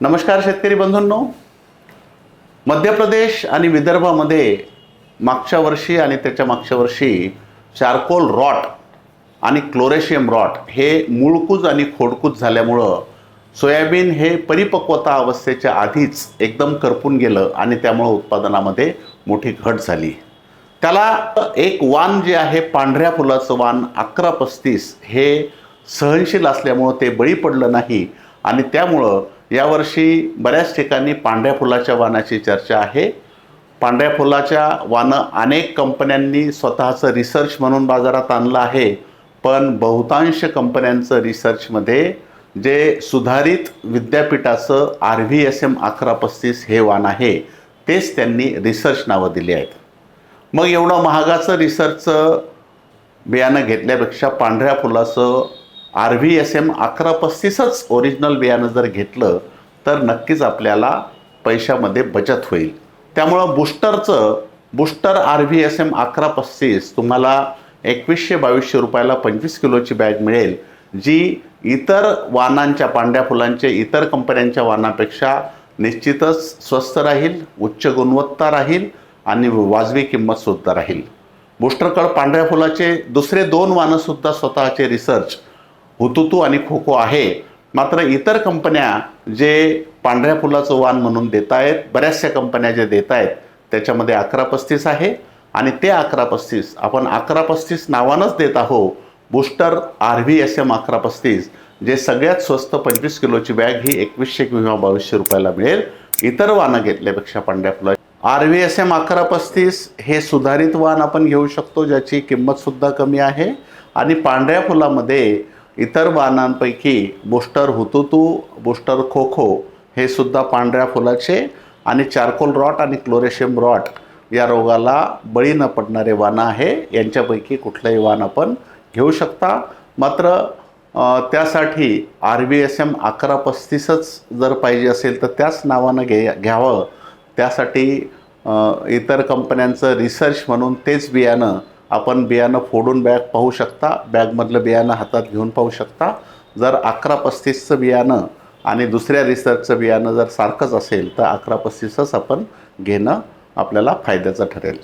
नमस्कार शेतकरी बंधूंनो. मध्य प्रदेश आणि विदर्भामध्ये मागच्या वर्षी आणि त्याच्या मागच्या वर्षी चारकोल रॉट आणि क्लोरेशियम रॉट हे मूळकूज आणि खोडकूज झाल्यामुळं सोयाबीन हे परिपक्वता अवस्थेच्या आधीच एकदम करपून गेलं आणि त्यामुळं उत्पादनामध्ये मोठी घट झाली. त्याला एक वाण जे आहे पांढऱ्या फुलाचं वाण अकरा पस्तीस हे सहनशील असल्यामुळं ते बळी पडलं नाही आणि त्यामुळं यावर्षी बऱ्याच ठिकाणी पांढऱ्या फुलाच्या वाणाची चर्चा आहे. पांढऱ्या फुलाच्या वानं अनेक कंपन्यांनी स्वतःचं रिसर्च म्हणून बाजारात आणलं आहे. पण बहुतांश कंपन्यांचं रिसर्चमध्ये जे सुधारित विद्यापीठाचं आर व्ही एस एम अकरा पस्तीस हे वाण आहे तेच त्यांनी रिसर्च नावं दिली आहेत. मग एवढं महागाचं रिसर्चचं बियाणं घेतल्यापेक्षा पांढऱ्या फुलाचं आर व्ही एस एम अकरा पस्तीसच ओरिजिनल बियाणं जर घेतलं तर नक्कीच आपल्याला पैशामध्ये बचत होईल. त्यामुळं बुस्टरचं booster R V S M अकरा पस्तीस तुम्हाला एकवीसशे बावीसशे रुपयाला पंचवीस किलोची बॅग मिळेल जी इतर वाहनांच्या पांढऱ्या फुलांच्या इतर कंपन्यांच्या वाहनापेक्षा निश्चितच स्वस्त राहील उच्च गुणवत्ता राहील आणि वाजवी किंमतसुद्धा राहील. बुस्टरकड पांढऱ्या फुलाचे दुसरे दोन वाहनंसुद्धा स्वतःचे रिसर्च हुतुतू आणि खोखो आहे. मात्र इतर कंपन्या जे पांढऱ्या फुलाचं वाण म्हणून देत आहेत बऱ्याचशा कंपन्या जे देत आहेत त्याच्यामध्ये अकरा पस्तीस आहे. आणि ते अकरा पस्तीस आपण अकरा पस्तीस नावानंच देत आहो booster R V S M अकरा पस्तीस जे सगळ्यात स्वस्त पंचवीस किलोची बॅग ही एकवीसशे किंवा बावीसशे रुपयाला मिळेल. इतर वाहनं घेतल्यापेक्षा पांढऱ्या फुला आर व्ही एस एम अकरा पस्तीस हे सुधारित वाण आपण घेऊ शकतो ज्याची किंमतसुद्धा कमी आहे. आणि पांढऱ्या फुलामध्ये इतर वाहनांपैकी बुस्टर हुतुतू बुस्टर खोखो हे सुद्धा पांढऱ्या फुलाचे आणि चारकोल रॉट आणि क्लोरेशियम रॉट या रोगाला बळी न पडणारे वाणं आहे. यांच्यापैकी कुठलंही वाण आपण घेऊ शकता. मात्र त्यासाठी आर बी एस एम अकरा पस्तीसच जर पाहिजे असेल तर त्याच नावानं घे घ्यावं. त्यासाठी इतर कंपन्यांचं रिसर्च म्हणून तेच बियाणं आपण बियाणं फोडून बॅग पाहू शकता. बॅगमधलं बियाणं हातात घेऊन पाहू शकता. जर अकरा पस्तीसचं बियाणं आणि दुसऱ्या रिसर्चचं बियाणं जर सारखंच असेल तर अकरा पस्तीसच आपण घेणं आपल्याला फायद्याचं ठरेल.